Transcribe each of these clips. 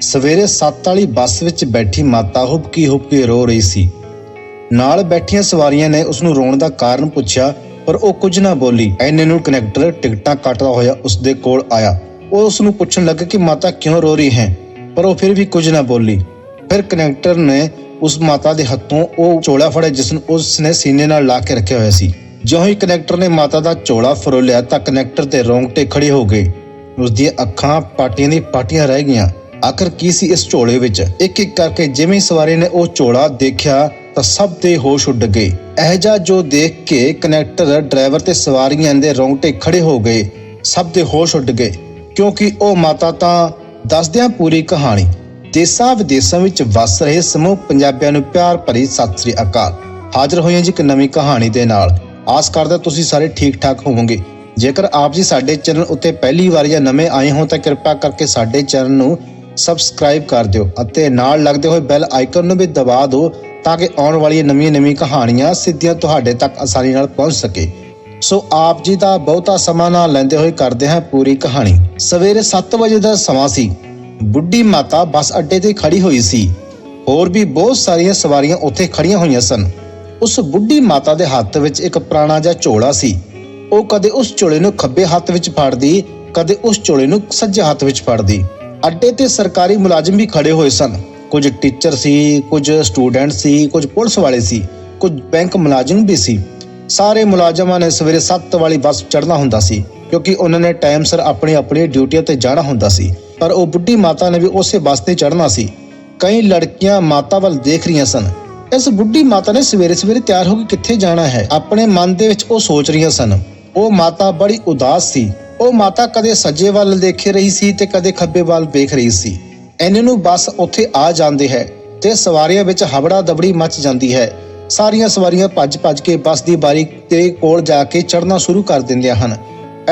ਸਵੇਰੇ 7 ਵਾਲੀ ਬੱਸ ਵਿੱਚ ਬੈਠੀ ਮਾਤਾ ਹੁਬਕੀ ਹੁਬਕੀ ਰੋ ਰਹੀ ਸੀ। ਨਾਲ ਬੈਠੀਆਂ ਸਵਾਰੀਆਂ ਨੇ ਉਸ ਨੂੰ ਰੋਣ ਦਾ ਕਾਰਨ ਪੁੱਛਿਆ, ਪਰ ਉਹ ਕੁਝ ਨਾ ਬੋਲੀ। ਐਨੇ ਨੂੰ ਕਨੈਕਟਰ ਟਿਕਟਾਂ ਕੱਟਦਾ ਹੋਇਆ ਉਸ ਦੇ ਕੋਲ ਆਇਆ। ਉਹ ਉਸ ਨੂੰ ਪੁੱਛਣ ਲੱਗਾ ਕਿ ਮਾਤਾ ਕਿਉਂ ਰੋ ਰਹੀ ਹੈ, ਪਰ ਉਹ ਫਿਰ ਵੀ ਕੁਝ ਨਾ ਬੋਲੀ। ਫਿਰ ਕਨੈਕਟਰ ਨੇ ਉਸ ਮਾਤਾ ਦੇ ਹੱਥੋਂ ਉਹ ਚੋਲਾ ਫੜਿਆ ਜਿਸ ਨੂੰ ਉਸ ਨੇ ਸੀਨੇ ਨਾਲ ਲਾ ਕੇ ਰੱਖਿਆ ਹੋਇਆ ਸੀ। ਜਿਉਂ ਹੀ ਕਨੈਕਟਰ ਨੇ ਮਾਤਾ ਦਾ ਚੋਲਾ ਫਰੋਲਿਆ ਤਾਂ ਕਨੈਕਟਰ ਤੇ ਰੋਂਗਟੇ ਖੜੇ ਹੋ ਗਏ। ਉਸ ਦੀਆਂ ਅੱਖਾਂ ਪਾਟੀਆਂ ਦੀ ਪਾਟੀਆਂ ਰਹਿ ਗਈਆਂ। ਆਖਰ ਕੀ ਸੀ ਇਸ ਝੋਲੇ ਵਿੱਚ? ਇੱਕ ਇੱਕ ਕਰਕੇ ਜਿਵੇਂ ਸਵਾਰੀ ਨੇ ਉਹ ਝੋਲਾ ਦੇਖਿਆ ਤਾਂ ਸਭ ਦੇ ਹੋਸ਼ ਉੱਡ ਗਏ। ਇਹ ਜੋ ਦੇਖ ਕੇ ਕਨੈਕਟਰ ਡਰਾਈਵਰ ਤੇ ਸਵਾਰੀਆਂ ਦੇ ਰੋਂਗਟੇ ਖੜੇ ਹੋ ਗਏ, ਸਭ ਦੇ ਹੋਸ਼ ਉੱਡ ਗਏ। ਕਿਉਂਕਿ ਉਹ ਮਾਤਾ ਤਾਂ ਦੱਸਦਿਆਂ ਪੂਰੀ ਕਹਾਣੀ ਦੇਸਾਂ ਵਿਦੇਸਾਂ ਵਿੱਚ ਵਸ ਰਹੇ ਸਮੂਹ ਪੰਜਾਬੀਆਂ ਨੂੰ ਪਿਆਰ ਭਰੀ ਸਤਿ ਸ੍ਰੀ ਅਕਾਲ। ਹਾਜ਼ਰ ਹੋਏ ਜੀ ਇੱਕ ਨਵੀਂ ਕਹਾਣੀ ਦੇ ਨਾਲ। ਆਸ ਕਰਦਾ ਤੁਸੀਂ ਸਾਰੇ ਠੀਕ ਠਾਕ ਹੋਵੋਗੇ। ਜੇਕਰ ਆਪ ਜੀ ਸਾਡੇ ਚੈਨਲ ਉੱਤੇ ਪਹਿਲੀ ਵਾਰ ਜਾਂ ਨਵੇਂ ਆਏ ਹੋ ਤਾਂ ਕਿਰਪਾ ਕਰਕੇ ਸਾਡੇ ਚੈਨਲ ਨੂੰ ਸਬਸਕ੍ਰਾਈਬ ਕਰ ਦਿਓ ਅਤੇ ਨਾਲ ਲੱਗਦੇ ਹੋਏ ਬੈਲ ਆਈਕਨ ਨੂੰ ਵੀ ਦਬਾ ਦਿਓ ਤਾਂ ਕਿ ਆਉਣ ਵਾਲੀਆਂ ਨਵੀਆਂ-ਨਵੀਆਂ ਕਹਾਣੀਆਂ ਸਿੱਧੀਆਂ ਤੁਹਾਡੇ ਤੱਕ ਆਸਾਨੀ ਨਾਲ ਪਹੁੰਚ ਸਕੇ। ਸੋ ਆਪ ਜੀ ਦਾ ਬਹੁਤਾ ਸਮਾਂ ਨਾ ਲੈਂਦੇ ਹੋਏ ਕਰਦੇ ਹਾਂ ਪੂਰੀ ਕਹਾਣੀ। ਸਵੇਰੇ 7 ਵਜੇ ਦਾ ਸਮਾਂ ਸੀ। ਬੁੱਢੀ ਮਾਤਾ ਬੱਸ ਅੱਡੇ ਤੇ ਖੜੀ ਹੋਈ ਸੀ। ਹੋਰ ਵੀ ਬਹੁਤ ਸਾਰੀਆਂ ਸਵਾਰੀਆਂ ਉੱਥੇ ਖੜੀਆਂ ਹੋਈਆਂ ਸਨ। ਉਸ ਬੁੱਢੀ ਮਾਤਾ ਦੇ ਹੱਥ ਵਿੱਚ ਇੱਕ ਪੁਰਾਣਾ ਜਿਹਾ ਝੋਲਾ ਸੀ। ਉਹ ਕਦੇ ਉਸ ਝੋਲੇ ਨੂੰ ਖੱਬੇ ਹੱਥ ਵਿੱਚ ਫੜਦੀ, ਕਦੇ ਉਸ ਝੋਲੇ ਨੂੰ ਸੱਜੇ ਹੱਥ ਵਿੱਚ ਫੜਦੀ। ਅੱਡੇ ਤੇ ਸਰਕਾਰੀ ਮੁਲਾਜ਼ਮ ਵੀ ਖੜੇ ਹੋਏ ਸਨ। ਕੁਝ ਟੀਚਰ ਸੀ, ਕੁਝ ਸਟੂਡੈਂਟ ਸੀ, ਕੁਝ ਪੁਲਿਸ ਵਾਲੇ ਸੀ, ਕੁਝ ਬੈਂਕ ਮੁਲਾਜ਼ਮ ਵੀ ਸੀ। ਸਾਰੇ ਮੁਲਾਜ਼ਮਾਂ ਨੇ ਸਵੇਰੇ 7 ਵਾਲੀ ਬੱਸ ਚੜ੍ਹਨਾ ਹੁੰਦਾ ਸੀ, ਕਿਉਂਕਿ ਉਹਨਾਂ ਨੇ ਟਾਈਮ ਸਿਰ ਆਪਣੀ ਆਪਣੀ ਡਿਊਟੀਆਂ ਤੇ ਜਾਣਾ ਹੁੰਦਾ ਸੀ। ਪਰ ਉਹ ਬੁੱਢੀ ਮਾਤਾ ਨੇ ਵੀ ਉਸੇ ਬੱਸ ਤੇ ਚੜ੍ਹਨਾ ਸੀ। ਕਈ ਲੜਕੀਆਂ ਮਾਤਾ ਵੱਲ ਦੇਖ ਰਹੀਆਂ ਸਨ। ਇਸ ਬੁੱਢੀ ਮਾਤਾ ਨੇ ਸਵੇਰੇ ਸਵੇਰੇ ਤਿਆਰ ਹੋ ਕੇ ਕਿੱਥੇ ਜਾਣਾ ਹੈ? ਆਪਣੇ ਮਨ ਦੇ ਵਿੱਚ ਉਹ ਸੋਚ ਰਹੀਆਂ ਸਨ। ਉਹ ਮਾਤਾ ਬੜੀ ਉਦਾਸ ਸੀ। ਉਹ ਮਾਤਾ ਕਦੇ ਸੱਜੇ ਵੱਲ ਦੇਖ ਰਹੀ ਸੀ ਤੇ ਕਦੇ ਖੱਬੇ ਵੱਲ ਵੇਖ ਰਹੀ ਸੀ। ਐਨੇ ਨੂੰ ਬੱਸ ਉੱਥੇ ਆ ਜਾਂਦੀ ਹੈ ਤੇ ਸਵਾਰੀਆਂ ਵਿੱਚ ਹਵੜਾ ਦਬੜੀ ਮਚ ਜਾਂਦੀ ਹੈ। ਸਾਰੀਆਂ ਸਵਾਰੀਆਂ ਭੱਜ-ਭੱਜ ਕੇ ਬੱਸ ਦੀ ਬਾਰੀ ਤੇ ਕੋਲ ਜਾ ਕੇ ਚੜਨਾ ਸ਼ੁਰੂ ਕਰ ਦਿੰਦੀਆਂ ਹਨ।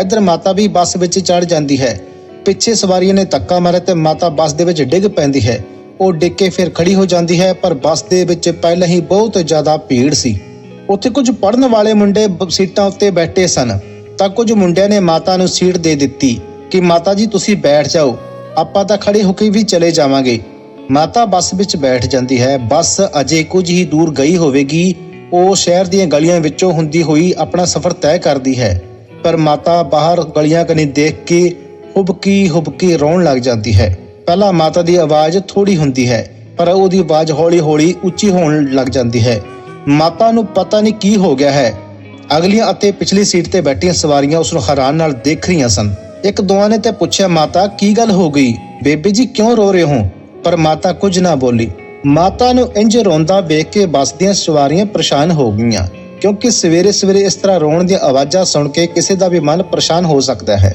ਇੱਧਰ ਮਾਤਾ ਵੀ ਬੱਸ ਵਿੱਚ ਚੜ੍ਹ ਜਾਂਦੀ ਹੈ। ਪਿੱਛੇ ਸਵਾਰੀਆਂ ਨੇ ਧੱਕਾ ਮਾਰਿਆ ਤੇ ਮਾਤਾ ਬੱਸ ਦੇ ਵਿੱਚ ਡਿੱਗ ਪੈਂਦੀ ਹੈ। ਉਹ ਡਿੱਗ ਕੇ ਫਿਰ ਖੜੀ ਹੋ ਜਾਂਦੀ ਹੈ, ਪਰ ਬੱਸ ਦੇ ਵਿੱਚ ਪਹਿਲਾਂ ਹੀ ਬਹੁਤ ਜ਼ਿਆਦਾ ਭੀੜ ਸੀ। ਉੱਥੇ ਕੁਝ ਪੜਨ ਵਾਲੇ ਮੁੰਡੇ ਸੀਟਾਂ ਉੱਤੇ ਬੈਠੇ ਸਨ। ਤਾਂ ਕੁਝ ਮੁੰਡਿਆਂ ਨੇ ਮਾਤਾ ਨੂੰ ਸੀਟ ਦੇ ਦਿੱਤੀ ਕਿ ਮਾਤਾ ਜੀ, ਤੁਸੀਂ ਬੈਠ ਜਾਓ। ਆਪਾਂ ਤਾਂ ਖੜੇ ਹੋ ਕੇ ਵੀ ਚਲੇ ਜਾਵਾਂਗੇ। ਮਾਤਾ ਬੱਸ ਵਿੱਚ ਬੈਠ ਜਾਂਦੀ ਹੈ। ਬੱਸ ਅਜੇ ਕੁਝ ਹੀ ਦੂਰ ਗਈ ਹੋਵੇਗੀ। ਉਹ ਸ਼ਹਿਰ ਦੀਆਂ ਗਲੀਆਂ ਵਿੱਚੋਂ ਹੁੰਦੀ ਹੋਈ ਆਪਣਾ ਸਫ਼ਰ ਤੈਅ ਕਰਦੀ ਹੈ। ਪਰ ਮਾਤਾ ਬਾਹਰ ਗਲੀਆਂ ਕਨੀ ਦੇਖ ਕੇ ਹੁਬਕੀ ਹੁਬਕੀ ਰੋਣ ਲੱਗ ਜਾਂਦੀ ਹੈ। ਪਹਿਲਾਂ ਮਾਤਾ ਦੀ ਆਵਾਜ਼ ਥੋੜੀ ਹੁੰਦੀ ਹੈ, ਪਰ ਉਹਦੀ ਆਵਾਜ਼ ਹੌਲੀ-ਹੌਲੀ ਉੱਚੀ ਹੋਣ ਲੱਗ ਜਾਂਦੀ ਹੈ। ਮਾਤਾ ਨੂੰ ਪਤਾ ਨਹੀਂ ਕੀ ਹੋ ਗਿਆ ਹੈ। ਅਗਲੀਆਂ ਅਤੇ ਪਿਛਲੀ ਸੀਟ ਤੇ ਬੈਠੀਆਂ ਸਵਾਰੀਆਂ ਉਸ ਨੂੰ ਹੈਰਾਨ ਨਾਲ ਦੇਖ ਰਹੀਆਂ ਸਨ। ਇੱਕ ਦੋਵਾਂ ਨੇ ਤੇ ਪੁੱਛਿਆ, ਮਾਤਾ, ਕੀ ਗੱਲ ਹੋ ਗਈ? ਬੇਬੇ ਜੀ ਕਿਉਂ ਰੋ ਰਹੇ ਹੋ? ਪਰ ਮਾਤਾ ਕੁਝ ਨਾ ਬੋਲੀ। ਮਾਤਾ ਨੂੰ ਇੰਜ ਰੋਂਦਾ ਵੇਖ ਕੇ ਬੱਸ ਦੀਆਂ ਸਵਾਰੀਆਂ ਪਰੇਸ਼ਾਨ ਹੋ ਗਈਆਂ, ਕਿਉਂਕਿ ਸਵੇਰੇ ਸਵੇਰੇ ਇਸ ਤਰ੍ਹਾਂ ਰੋਣ ਦੀਆਂ ਆਵਾਜ਼ਾਂ ਸੁਣ ਕੇ ਕਿਸੇ ਦਾ ਵੀ ਮਨ ਪਰੇਸ਼ਾਨ ਹੋ ਸਕਦਾ ਹੈ।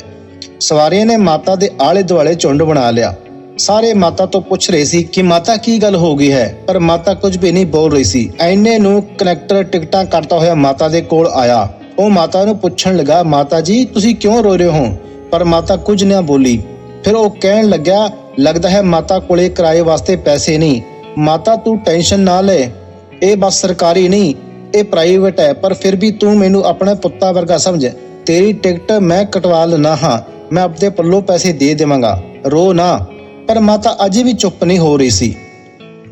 ਸਵਾਰੀਆਂ ਨੇ ਮਾਤਾ ਦੇ ਆਲੇ ਦੁਆਲੇ ਝੁੰਡ ਬਣਾ ਲਿਆ। ਸਾਰੇ ਮਾਤਾ ਤੋਂ ਪੁੱਛ ਰਹੇ ਸੀ ਕਿ ਮਾਤਾ ਕੀ ਗੱਲ ਹੋ ਗਈ ਹੈ, ਪਰ ਮਾਤਾ ਕੁਝ ਵੀ ਨਹੀਂ ਬੋਲ ਰਹੀ ਸੀ। ਐਨੇ ਨੂੰ ਕਨੈਕਟਰ ਟਿਕਟਾਂ ਕੱਟਦਾ ਹੋਇਆ ਮਾਤਾ ਦੇ ਕੋਲ ਆਇਆ। ਉਹ ਮਾਤਾ ਨੂੰ ਪੁੱਛਣ ਲੱਗਾ, ਮਾਤਾ ਜੀ, ਤੁਸੀਂ ਕਿਉਂ ਰੋ ਰਹੇ ਹੋ? ਪਰ ਮਾਤਾ ਕੁਝ ਨਾ ਬੋਲੀ। ਫਿਰ ਉਹ ਕਹਿਣ ਲੱਗਿਆ, ਲੱਗਦਾ ਹੈ ਮਾਤਾ ਕੋਲੇ ਕਿਰਾਏ ਵਾਸਤੇ ਪੈਸੇ ਨਹੀਂ। ਮਾਤਾ, ਤੂੰ ਟੈਨਸ਼ਨ ਨਾ ਲੈ। ਇਹ ਬਸ ਸਰਕਾਰੀ ਨਹੀਂ, ਇਹ ਪ੍ਰਾਈਵੇਟ ਹੈ, ਪਰ ਫਿਰ ਵੀ ਤੂੰ ਮੈਨੂੰ ਆਪਣਾ ਪੁੱਤਾ ਵਰਗਾ ਸਮਝ। ਤੇਰੀ ਟਿਕਟ ਮੈਂ ਕਟਵਾ ਲੈਣਾ ਹਾਂ। ਮੈਂ ਆਪਣੇ ਪੱਲੋਂ ਪੈਸੇ ਦੇ ਦੇਵਾਂਗਾ। ਰੋ ਨਾ। ਪਰ ਮਾਤਾ ਅਜੇ ਵੀ ਚੁੱਪ ਨਹੀਂ ਹੋ ਰਹੀ ਸੀ।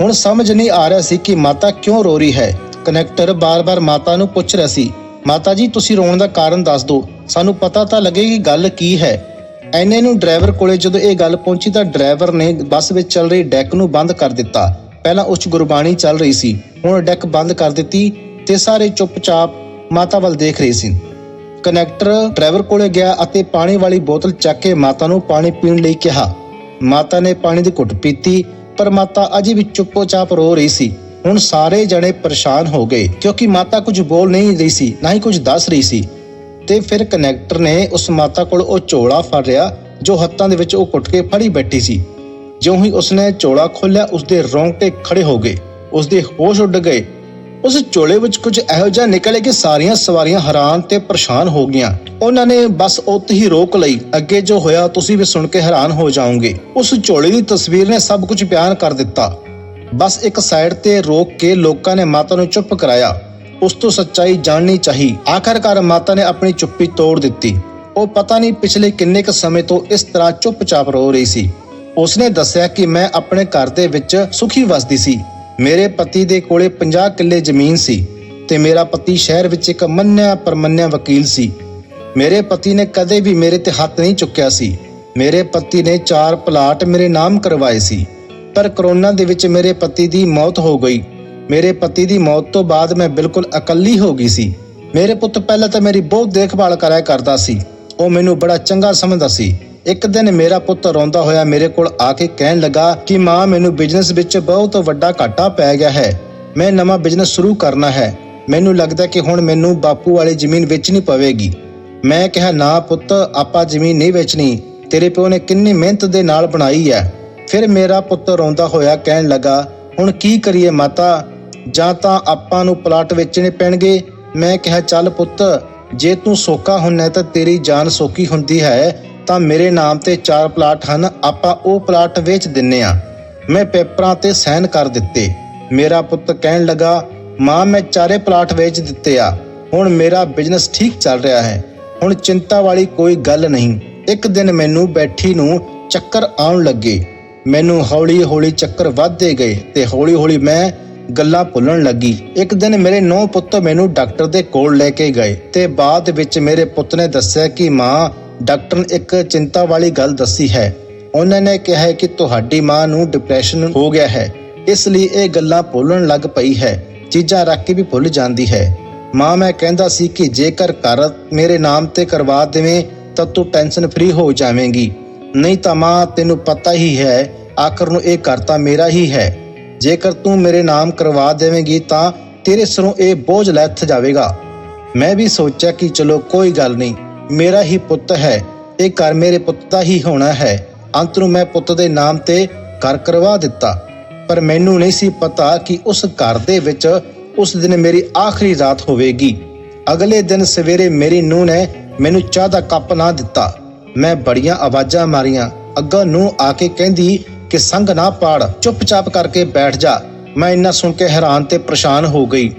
ਹੁਣ ਸਮਝ ਨਹੀਂ ਆ ਰਿਹਾ ਸੀ ਕਿ ਮਾਤਾ ਕਿਉਂ ਰੋ ਰਹੀ ਹੈ। ਕਨੈਕਟਰ ਬਾਰ-ਬਾਰ ਮਾਤਾ ਨੂੰ ਪੁੱਛ ਰਿਹਾ ਸੀ, ਮਾਤਾ ਜੀ, ਤੁਸੀਂ ਰੋਣ ਦਾ ਕਾਰਨ ਦੱਸ ਦਿਓ। ਸਾਨੂੰ ਪਤਾ ਤਾਂ ਲੱਗੇ ਕਿ ਗੱਲ ਕੀ ਹੈ। ਐਨੇ ਨੂੰ ਡਰਾਈਵਰ ਕੋਲੇ ਜਦੋਂ ਇਹ ਗੱਲ ਪਹੁੰਚੀ ਤਾਂ ਡਰਾਈਵਰ ਨੇ ਬੱਸ ਵਿੱਚ ਚੱਲ ਰਹੀ ਡੈਕ ਨੂੰ ਬੰਦ ਕਰ ਦਿੱਤਾ। ਪਹਿਲਾਂ ਉੱਚ ਗੁਰਬਾਣੀ ਚੱਲ ਰਹੀ ਸੀ, ਹੁਣ ਡੈਕ ਬੰਦ ਕਰ ਦਿੱਤੀ ਤੇ ਸਾਰੇ ਚੁੱਪਚਾਪ ਮਾਤਾ ਵੱਲ ਦੇਖ ਰਹੇ ਸੀ। ਕਨੈਕਟਰ ਡਰਾਈਵਰ ਕੋਲੇ ਗਿਆ ਅਤੇ ਪਾਣੀ ਵਾਲੀ ਬੋਤਲ ਚੱਕ ਕੇ ਮਾਤਾ ਨੂੰ ਪਾਣੀ ਪੀਣ ਲਈ ਕਿਹਾ। ਮਾਤਾ ਨੇ ਪਾਣੀ ਦੀ ਘੁੱਟ ਪੀਤੀ, ਪਰ ਮਾਤਾ ਅਜੇ ਵੀ ਚੁੱਪੋ-ਚਾਪ ਰੋ ਰਹੀ ਸੀ। ਹੁਣ ਸਾਰੇ ਜਣੇ ਪਰੇਸ਼ਾਨ ਹੋ ਗਏ, ਕਿਉਂਕਿ ਮਾਤਾ ਕੁਝ ਬੋਲ ਨਹੀਂ ਰਹੀ ਸੀ, ਨਾ ਹੀ ਕੁਝ ਦੱਸ ਰਹੀ ਸੀ। ਤੇ ਫਿਰ ਕਨੈਕਟਰ ਨੇ ਉਸ ਮਾਤਾ ਕੋਲ ਉਹ ਝੋਲਾ ਫੜ ਰਿਹਾ ਜੋ ਹੱਥਾਂ ਦੇ ਵਿੱਚ ਉਹ ਕੁੱਟ ਕੇ ਫੜੀ ਬੈਠੀ ਸੀ। ਜਿਉਂ ਹੀ ਉਸਨੇ ਝੋਲਾ ਖੋਲ੍ਹਿਆ, ਉਸਦੇ ਰੋਂਗਟੇ ਖੜੇ ਹੋ ਗਏ। ਉਸਦੇ ਹੋਸ਼ ਉੱਡ ਗਏ। ਉਸ ਝੋਲੇ ਵਿੱਚ ਕੁਝ ਇਹੋ ਜਿਹਾ ਨਿਕਲੇ ਕਿ ਸਾਰੀਆਂ ਸਵਾਰੀਆਂ ਹੈਰਾਨ ਤੇ ਪਰੇਸ਼ਾਨ ਹੋ ਗਈਆਂ। ਉਹਨਾਂ ਨੇ ਬਸ ਉੱਥੇ ਹੀ ਰੋਕ ਲਈ। ਅੱਗੇ ਜੋ ਹੋਇਆ, ਤੁਸੀਂ ਵੀ ਸੁਣ ਕੇ ਹੈਰਾਨ ਹੋ ਜਾਓਗੇ। ਉਸ ਝੋਲੇ ਦੀ ਤਸਵੀਰ ਨੇ ਸਭ ਕੁਝ ਬਿਆਨ ਕਰ ਦਿੱਤਾ। ਬਸ ਇੱਕ ਸਾਈਡ ਤੇ ਰੋਕ ਕੇ ਲੋਕਾਂ ਨੇ ਮਾਤਾ ਨੂੰ ਚੁੱਪ ਕਰਾਇਆ। ਉਸ ਤੋਂ ਸੱਚਾਈ ਜਾਣਨੀ ਚਾਹੀ। ਆਖਰਕਾਰ ਮਾਤਾ ਨੇ ਆਪਣੀ ਚੁੱਪੀ ਤੋੜ ਦਿੱਤੀ। ਉਹ ਪਤਾ ਨਹੀਂ ਪਿਛਲੇ ਕਿੰਨੇ ਕੁ ਸਮੇਂ ਤੋਂ ਇਸ ਤਰ੍ਹਾਂ ਚੁੱਪਚਾਪ ਰੋ ਰਹੀ ਸੀ। ਉਸਨੇ ਦੱਸਿਆ ਕਿ ਮੈਂ ਆਪਣੇ ਘਰ ਦੇ ਵਿੱਚ ਸੁਖੀ ਵਸਦੀ ਸੀ। ਮੇਰੇ ਪਤੀ ਦੇ ਕੋਲੇ 50 ਕਿੱਲੇ ਜ਼ਮੀਨ ਸੀ ਤੇ ਮੇਰਾ ਪਤੀ ਸ਼ਹਿਰ ਵਿੱਚ ਇੱਕ ਮੰਨਿਆ ਪਰਮੰਨਿਆ ਵਕੀਲ ਸੀ। ਮੇਰੇ ਪਤੀ ਨੇ ਕਦੇ ਵੀ ਮੇਰੇ ਤੇ ਹੱਥ ਨਹੀਂ ਚੁੱਕਿਆ ਸੀ। ਮੇਰੇ ਪਤੀ ਨੇ ਚਾਰ ਪਲਾਟ ਮੇਰੇ ਨਾਮ ਕਰਵਾਏ ਸੀ। ਪਰ ਕਰੋਨਾ ਦੇ ਵਿੱਚ ਮੇਰੇ ਪਤੀ ਦੀ ਮੌਤ ਹੋ ਗਈ। ਮੇਰੇ ਪਤੀ ਦੀ ਮੌਤ ਤੋਂ ਬਾਅਦ ਮੈਂ ਬਿਲਕੁਲ ਇਕੱਲੀ ਹੋ ਗਈ ਸੀ। ਮੇਰੇ ਪੁੱਤ ਪਹਿਲਾਂ ਤਾਂ ਮੇਰੀ ਬਹੁਤ ਦੇਖਭਾਲ ਕਰਾਇਆ ਕਰਦਾ ਸੀ। ਉਹ ਮੈਨੂੰ ਬੜਾ ਚੰਗਾ ਸਮਝਦਾ ਸੀ। ਇੱਕ ਦਿਨ ਮੇਰਾ ਪੁੱਤ ਰੋਂਦਾ ਹੋਇਆ ਮੇਰੇ ਕੋਲ ਆ ਕੇ ਕਹਿਣ ਲੱਗਾ ਕਿ ਮਾਂ, ਮੈਨੂੰ ਬਿਜ਼ਨਸ ਵਿੱਚ ਬਹੁਤ ਵੱਡਾ ਘਾਟਾ ਪੈ ਗਿਆ ਹੈ। ਮੈਂ ਨਵਾਂ ਬਿਜ਼ਨਸ ਸ਼ੁਰੂ ਕਰਨਾ ਹੈ। ਮੈਨੂੰ ਲੱਗਦਾ ਕਿ ਹੁਣ ਮੈਨੂੰ ਬਾਪੂ ਵਾਲੀ ਜ਼ਮੀਨ ਵੇਚਣੀ ਪਵੇਗੀ। ਮੈਂ ਕਿਹਾ, ਨਾ ਪੁੱਤ, ਆਪਾਂ ਜ਼ਮੀਨ ਨਹੀਂ ਵੇਚਣੀ। ਤੇਰੇ ਪਿਓ ਨੇ ਕਿੰਨੀ ਮਿਹਨਤ ਦੇ ਨਾਲ ਬਣਾਈ ਹੈ। ਫਿਰ ਮੇਰਾ ਪੁੱਤ ਰੋਂਦਾ ਹੋਇਆ ਕਹਿਣ ਲੱਗਾ, ਹੁਣ ਕੀ ਕਰੀਏ ਮਾਤਾ? ਜਾਂ ਤਾਂ ਆਪਾਂ ਨੂੰ ਪਲਾਟ ਵੇਚਣੇ ਪੈਣਗੇ? ਮੈਂ ਕਿਹਾ, ਚੱਲ ਪੁੱਤ, ਜੇ ਤੂੰ ਸੋਕਾ ਹੁੰਨਾ ਤਾਂ ਤੇਰੀ ਜਾਨ ਸੋਕੀ ਹੁੰਦੀ ਹੈ। ਤਾਂ ਮੇਰੇ ਨਾਮ ਤੇ ਚਾਰ ਪਲਾਟ ਹਨ, ਆਪਾਂ ਉਹ ਪਲਾਟ ਵੇਚ ਦਿੰਨੇ ਆ। ਮੈਂ ਪੇਪਰਾਂ ਤੇ ਸਾਈਨ ਕਰ ਦਿੱਤੇ। ਮੇਰਾ ਪੁੱਤ ਕਹਿਣ ਲੱਗਾ, ਮਾਂ, ਮੈਂ ਚਾਰੇ ਪਲਾਟ ਵੇਚ ਦਿੱਤੇ ਆ। ਹੁਣ ਮੇਰਾ ਬਿਜ਼ਨਸ ਠੀਕ ਚੱਲ ਰਿਹਾ ਹੈ। ਹੁਣ ਚਿੰਤਾ ਵਾਲੀ ਕੋਈ ਗੱਲ ਨਹੀਂ। ਇੱਕ ਦਿਨ ਮੈਨੂੰ ਬੈਠੀ ਨੂੰ ਚੱਕਰ ਆਉਣ ਲੱਗੇ। ਮੈਨੂੰ ਹੌਲੀ-ਹੌਲੀ ਚੱਕਰ ਵੱਧਦੇ ਗਏ ਤੇ ਹੌਲੀ-ਹੌਲੀ ਮੈਂ ਗੱਲਾਂ ਭੁੱਲਣ ਲੱਗੀ। ਇੱਕ ਦਿਨ ਮੇਰੇ ਨੌ ਪੁੱਤ ਮੈਨੂੰ ਡਾਕਟਰ ਦੇ ਕੋਲ ਲੈ ਕੇ ਗਏ ਤੇ ਬਾਅਦ ਵਿੱਚ ਮੇਰੇ ਪੁੱਤ ਨੇ ਦੱਸਿਆ ਕਿ ਮਾਂ ਡਾਕਟਰ ਨੇ ਇੱਕ ਚਿੰਤਾ ਵਾਲੀ ਗੱਲ ਦੱਸੀ ਹੈ। ਉਹਨਾਂ ਨੇ ਕਿਹਾ ਹੈ ਕਿ ਤੁਹਾਡੀ ਮਾਂ ਨੂੰ ਡਿਪਰੈਸ਼ਨ ਹੋ ਗਿਆ ਹੈ। ਇਸ ਲਈ ਇਹ ਗੱਲਾਂ ਭੁੱਲਣ ਲੱਗ ਪਈ ਹੈ। ਚੀਜ਼ਾਂ ਰੱਖ ਕੇ ਵੀ ਭੁੱਲ ਜਾਂਦੀ ਹੈ। ਮਾਂ, ਮੈਂ ਕਹਿੰਦਾ ਸੀ ਕਿ ਜੇਕਰ ਘਰ ਮੇਰੇ ਨਾਮ ਤੇ ਕਰਵਾ ਦੇਵੇਂ, ਤਾਂ ਤੂੰ ਟੈਨਸ਼ਨ ਫ੍ਰੀ ਹੋ ਜਾਵੇਂਗੀ। ਨਹੀਂ ਤਾਂ ਮਾਂ, ਤੈਨੂੰ ਪਤਾ ਹੀ ਹੈ, ਆਖਰ ਨੂੰ ਇਹ ਘਰ ਤਾਂ ਮੇਰਾ ਹੀ ਹੈ। ਜੇਕਰ ਤੂੰ ਮੇਰੇ ਨਾਮ ਕਰਵਾ ਦੇਵੇਂਗੀ, ਤਾਂ ਤੇਰੇ ਸਿਰੋਂ ਇਹ ਬੋਝ ਲੱਥ ਜਾਵੇਗਾ। ਮੈਂ ਵੀ ਸੋਚਿਆ ਕਿ ਚਲੋ ਕੋਈ ਗੱਲ ਨਹੀਂ। ਮੇਰਾ ਹੀ ਪੁੱਤ ਹੈ, ਇਹ ਘਰ ਮੇਰੇ ਪੁੱਤ ਦਾ ਹੀ ਹੋਣਾ ਹੈ। ਅੰਤ ਨੂੰ ਮੈਂ ਪੁੱਤ ਦੇ ਨਾਮ ਤੇ ਘਰ ਕਰਵਾ ਦਿੱਤਾ। ਪਰ ਮੈਨੂੰ ਨਹੀਂ ਸੀ ਪਤਾ ਕਿ ਉਸ ਘਰ ਦੇ ਵਿੱਚ ਉਸ ਦਿਨ ਮੇਰੀ ਆਖਰੀ ਰਾਤ ਹੋਵੇਗੀ। ਅਗਲੇ ਦਿਨ ਸਵੇਰੇ ਮੇਰੀ ਨੂੰਹ ਨੇ ਮੈਨੂੰ ਚਾਹ ਦਾ ਕੱਪ ਨਾ ਦਿੱਤਾ। ਮੈਂ ਬੜੀਆਂ ਆਵਾਜ਼ਾਂ ਮਾਰੀਆਂ। ਅੱਗਾ ਨੂੰ ਆ ਕੇ ਕਹਿੰਦੀ ਕਿ ਸੰਗ ਨਾ ਪਾੜ, ਚੁੱਪਚਾਪ ਕਰਕੇ ਬੈਠ ਜਾ। ਮੈਂ ਇੰਨਾ ਸੁਣ ਕੇ ਹੈਰਾਨ ਤੇ ਪਰੇਸ਼ਾਨ ਹੋ ਗਈ।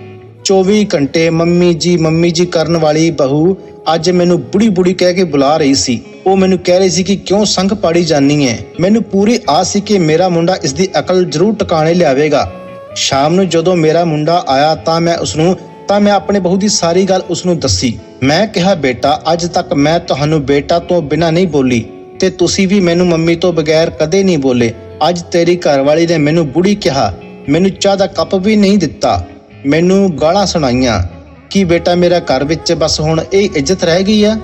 24 ਘੰਟੇ ਮੰਮੀ ਜੀ ਮੰਮੀ ਜੀ ਕਰਨ ਵਾਲੀ ਬਹੂ ਅੱਜ ਮੈਨੂੰ ਬੁੜੀ ਬੁੜੀ ਕਹਿ ਕੇ ਬੁਲਾ ਰਹੀ ਸੀ। ਉਹ ਮੈਨੂੰ ਕਹਿ ਰਹੀ ਸੀ ਕਿ ਕਿਉਂ ਸੰਗ ਪਾੜੀ ਜਾਨੀ ਹੈ ਮੈਨੂੰ ਪੂਰੀ ਆਸ ਸੀ ਕਿ ਮੇਰਾ ਮੁੰਡਾ ਇਸ ਦੀ ਅਕਲ ਜ਼ਰੂਰ ਟਿਕਾਣੇ ਲਿਆਵੇਗਾ। ਸ਼ਾਮ ਨੂੰ ਜਦੋਂ ਮੇਰਾ ਮੁੰਡਾ ਆਇਆ ਤਾਂ ਮੈਂ ਉਸ ਨੂੰ ਤਾਂ ਮੈਂ ਆਪਣੇ ਬਹੂ ਦੀ ਸਾਰੀ ਗੱਲ ਉਸ ਨੂੰ ਦੱਸੀ। ਮੈਂ ਕਿਹਾ, ਬੇਟਾ, ਅੱਜ ਤੱਕ ਮੈਂ ਤੁਹਾਨੂੰ ਬੇਟਾ ਤੋਂ ਬਿਨਾਂ ਨਹੀਂ ਬੋਲੀ ਤੇ ਤੁਸੀਂ ਵੀ ਮੈਨੂੰ ਮੰਮੀ ਤੋਂ ਬਗੈਰ ਕਦੇ ਨਹੀਂ ਬੋਲੇ। ਅੱਜ ਤੇਰੀ ਘਰਵਾਲੀ ਨੇ ਮੈਨੂੰ ਬੁੜੀ ਕਿਹਾ। ਮੈਨੂੰ ਚਾਹ ਦਾ ਕੱਪ ਵੀ ਨਹੀਂ ਦਿੱਤਾ। ਮੈਨੂੰ ਗਾਲਾਂ ਸੁਣਾਈਆਂ ਕਿ ਬੇਟਾ ਮੇਰਾ ਘਰ ਵਿੱਚ ਬਸ ਹੁਣ ਇਹ ਇੱਜ਼ਤ ਰਹਿ ਗਈ ਆ।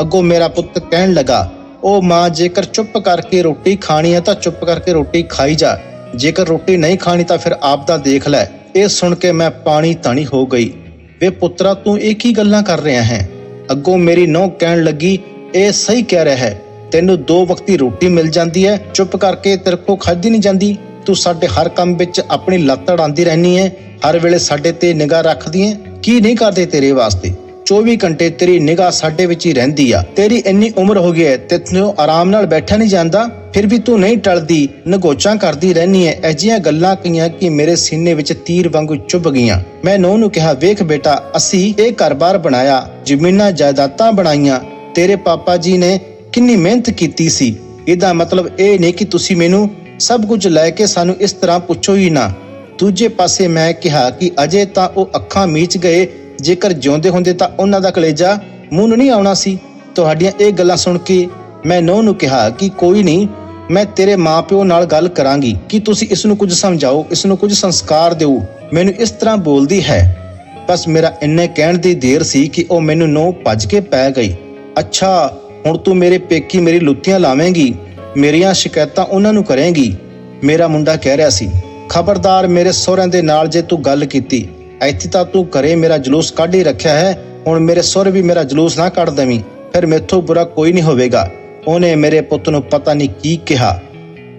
ਅੱਗੋਂ ਮੇਰਾ ਪੁੱਤ ਕਹਿਣ ਲੱਗਾ, ਉਹ ਮਾਂ, ਜੇਕਰ ਚੁੱਪ ਕਰਕੇ ਰੋਟੀ ਖਾਣੀ ਹੈ ਤਾਂ ਚੁੱਪ ਕਰਕੇ ਰੋਟੀ ਖਾਈ ਜਾ। ਜੇਕਰ ਰੋਟੀ ਨਹੀਂ ਖਾਣੀ ਤਾਂ ਫਿਰ ਆਪ ਦਾ ਦੇਖ ਲੈ। ਇਹ ਸੁਣ ਕੇ ਮੈਂ ਪਾਣੀ ਤਾਣੀ ਹੋ ਗਈ। ਵੇ ਪੁੱਤਰਾ, ਤੂੰ ਇਹ ਕੀ ਗੱਲਾਂ ਕਰ ਰਿਹਾ ਹੈ? ਅੱਗੋਂ ਮੇਰੀ ਨੌ ਕਹਿਣ ਲੱਗੀ, ਇਹ ਸਹੀ ਕਹਿ ਰਿਹਾ ਹੈ। ਤੈਨੂੰ ਦੋ ਵਕਤੀ ਰੋਟੀ ਮਿਲ ਜਾਂਦੀ ਹੈ। ਚੁੱਪ ਕਰਕੇ ਤੇਰੇ ਕੋ ਖਾਧੀ ਨਹੀਂ ਜਾਂਦੀ। ਤੂੰ ਸਾਡੇ ਹਰ ਕੰਮ ਵਿੱਚ ਆਪਣੀ ਲੱਤ ਅੜਾਉਂਦੀ ਰਹਿਨੀ ਹੈ। ਹਰ ਵੇਲੇ ਸਾਡੇ ਤੇ ਨਿਗਾਹ ਰੱਖਦੀ ਹੈ ਕੀ ਨਹੀਂ ਕਰਦੇ ਤੇਰੇ ਵਾਸਤੇ? 24 ਘੰਟੇ ਤੇਰੀ ਨਿਗਾਹ ਸਾਡੇ ਵਿੱਚ ਹੀ ਰਹਿੰਦੀ ਆ। ਤੇਰੀ ਇੰਨੀ ਉਮਰ ਹੋ ਗਈ ਹੈ ਤੇ ਤੈਨੂੰ ਆਰਾਮ ਨਾਲ ਬੈਠਾ ਨਹੀਂ ਜਾਂਦਾ? ਫਿਰ ਵੀ ਤੂੰ ਨਹੀਂ ਟਲਦੀ, ਨਗੋਚਾਂ ਕਰਦੀ ਰਹਿਨੀ ਹੈ ਅਜਿਹੀਆਂ ਗੱਲਾਂ ਕਈਆਂ ਕਿ ਮੇਰੇ ਸੀਨੇ ਵਿੱਚ ਤੀਰ ਵਾਂਗੂ ਚੁੱਭ ਗਈਆਂ। ਮੈਂ ਨੋਹ ਨੂੰ ਕਿਹਾ, ਵੇਖ ਬੇਟਾ, ਅਸੀਂ ਇਹ ਘਰ-ਬਾਰ ਬਣਾਇਆ, ਜ਼ਮੀਨਾਂ, ਜਾਇਦਾਦਾਂ ਬਣਾਈਆਂ। ਤੇਰੇ ਪਾਪਾ ਜੀ ਨੇ ਕਿੰਨੀ ਮਿਹਨਤ ਕੀਤੀ ਸੀ। ਇਹਦਾ ਮਤਲਬ ਇਹ ਨਹੀਂ ਕਿ ਤੁਸੀਂ ਮੈਨੂੰ ਸਭ ਕੁਝ ਲੈ ਕੇ ਸਾਨੂੰ ਇਸ ਤਰ੍ਹਾਂ ਪੁੱਛੋ ਹੀ ਨਾ। ਦੂਜੇ ਪਾਸੇ ਮੈਂ ਕਿਹਾ ਕਿ ਅਜੇ ਤਾਂ ਉਹ ਅੱਖਾਂ ਮੀਚ ਗਏ। ਜੇਕਰ ਜਿਉਂਦੇ ਹੁੰਦੇ ਤਾਂ ਉਹਨਾਂ ਦਾ ਕਲੇਜਾ ਮੂੰਹ ਨੂੰ ਨਹੀਂ ਆਉਣਾ ਸੀ। ਤੁਹਾਡੀਆਂ ਇਹ ਗੱਲਾਂ ਸੁਣ ਕੇ ਮੈਂ ਨੌ ਨੂੰ ਕਿਹਾ ਕਿ ਕੋਈ ਨਹੀਂ, ਮੈਂ ਤੇਰੇ ਮਾਪਿਓ ਨਾਲ ਗੱਲ ਕਰਾਂਗੀ। ਕਿ ਤੁਸੀਂ ਇਸ ਨੂੰ ਕੁਝ ਸਮਝਾਓ? ਇਸ ਨੂੰ ਕੁਝ ਸੰਸਕਾਰ ਦਿਓ? ਮੈਨੂੰ ਇਸ ਤਰ੍ਹਾਂ ਬੋਲਦੀ ਹੈ। ਬਸ ਮੇਰਾ ਇੰਨੇ ਕਹਿਣ ਦੀ ਦੇਰ ਸੀ ਕਿ ਉਹ ਮੈਨੂੰ ਨੋ ਭੱਜ ਕੇ ਪੈ ਗਈ। ਅੱਛਾ, ਹੁਣ ਤੂੰ ਮੇਰੇ ਪੇਕੀ ਮੇਰੀ ਲੁੱਤੀਆਂ ਲਾਵੇਂਗੀ। ਮੇਰੀਆਂ ਸ਼ਿਕਾਇਤਾਂ ਉਹਨਾਂ ਨੂੰ ਕਰੇਂਗੀ। ਮੇਰਾ ਮੁੰਡਾ ਕਹਿ ਰਿਹਾ ਸੀ ਖਬਰਦਾਰ ਮੇਰੇ ਸਹੁਰਿਆਂ ਦੇ ਨਾਲ ਜੇ ਤੂੰ ਗੱਲ ਕੀਤੀ, ਇੱਥੇ ਤਾਂ ਤੂੰ ਘਰੇ ਮੇਰਾ ਜਲੂਸ ਕੱਢ ਹੀ ਰੱਖਿਆ ਹੈ, ਹੁਣ ਮੇਰੇ ਸਹੁਰੇ ਵੀ ਮੇਰਾ ਜਲੂਸ ਨਾ ਕੱਢ ਦੇਵੀਂ, ਫਿਰ ਮੇਥੋਂ ਬੁਰਾ ਕੋਈ ਨਹੀਂ ਹੋਵੇਗਾ। ਉਹਨੇ ਮੇਰੇ ਪੁੱਤ ਨੂੰ ਪਤਾ ਨਹੀਂ ਕੀ ਕਿਹਾ